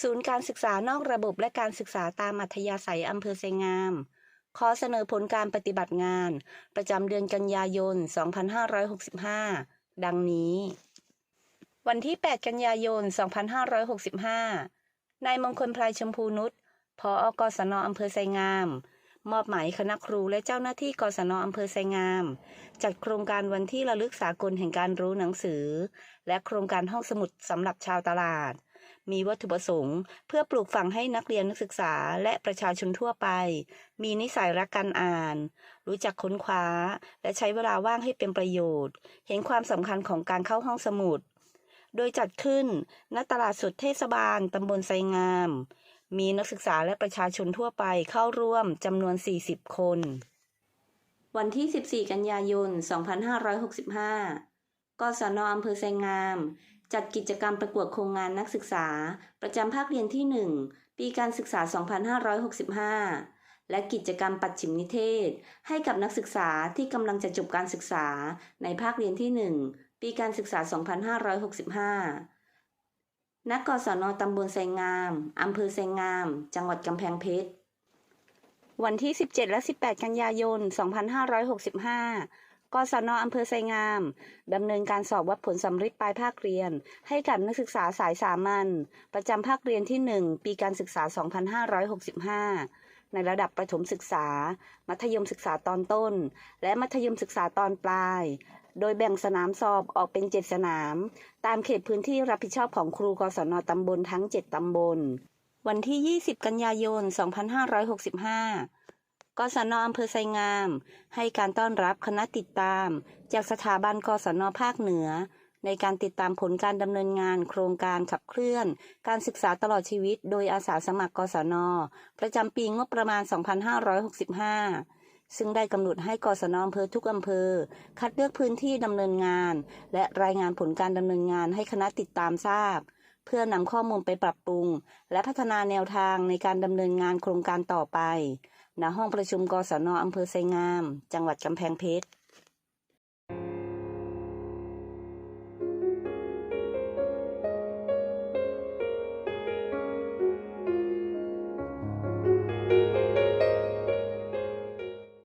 ศูนย์การศึกษานอกระบบและการศึกษาตามอัธยาศัยอำเภอไซงาม ขอเสนอผลการปฏิบัติงาน ประจำเดือนกันยายน 2565 ดังนี้ วันที่ 8 กันยายน 2565 นายมงคลพลายชมพูนุชพออกศนอำเภอไซงาม มอบหมายคณะครูและเจ้าหน้าที่กศนอำเภอไซงาม จัดโครงการวันที่ระลึกสากลแห่งการรู้หนังสือ และโครงการห้องสมุดสำหรับชาวตลาด มีวัตถุประสงค์ เพื่อปลูกฝังให้นักเรียนนักศึกษาและประชาชนทั่วไป มีนิสัยรักการอ่าน รู้จักค้นคว้า และใช้เวลาว่างให้เป็นประโยชน์ เห็นความสำคัญของการเข้าห้องสมุด โดยจัดขึ้นณตลาดสดเทศบาลตำบลไซงาม มีนักศึกษาและประชาชนทั่วไปเข้าร่วมจำนวน 40 คน วันที่ 14 กันยายน 2565กศนอำเภอไซงาม จัดกิจกรรมประกวดโครงงานนักศึกษา ประจำภาคเรียนที่ 1 ปีการศึกษา 2565 และกิจกรรมปัดฉิมนิเทศ ให้กับนักศึกษาที่กำลังจะจบการศึกษาในภาคเรียนที่ 1 ปีการศึกษา 2565 ณ กศนตำบลไซงามอำเภอไซงาม จังหวัดกำแพงเพชร วันที่ 17 และ 18 กันยายน 2565 กศนอำเภอไซงามดำเนินการสอบวัดผลสำริดปลายภาคเรียน ให้กับนักศึกษาสายสามัญประจำภาคเรียนที่ 1 ปีการศึกษา 2565 ในระดับประถมศึกษา มัธยมศึกษาตอนต้น และมัธยมศึกษาตอนปลาย โดยแบ่งสนามสอบออกเป็น 7 สนาม ตามเขตพื้นที่รับผิดชอบของครูกศนตำบลทั้ง 7 ตำบล วันที่ 20 กันยายน 2565 กศนอำเภอไซงาม ให้การต้อนรับคณะติดตาม จากสถาบันกศนภาคเหนือ ในการติดตามผลการดำเนินงานโครงการขับเคลื่อน การศึกษาตลอดชีวิต โดยอาสาสมัครกศน ประจำปีงบประมาณ 2565ซึ่งได้กำหนดให้กศนอำเภอทุกอำเภอ คัดเลือกพื้นที่ดำเนินงาน และรายงานผลการดำเนินงานให้คณะติดตามทราบ เพื่อนำข้อมูลไปปรับปรุง และพัฒนาแนวทางในการดำเนินงานโครงการต่อไป ณห้องประชุมกศนอำเภอไซงาม จังหวัดกำแพงเพชร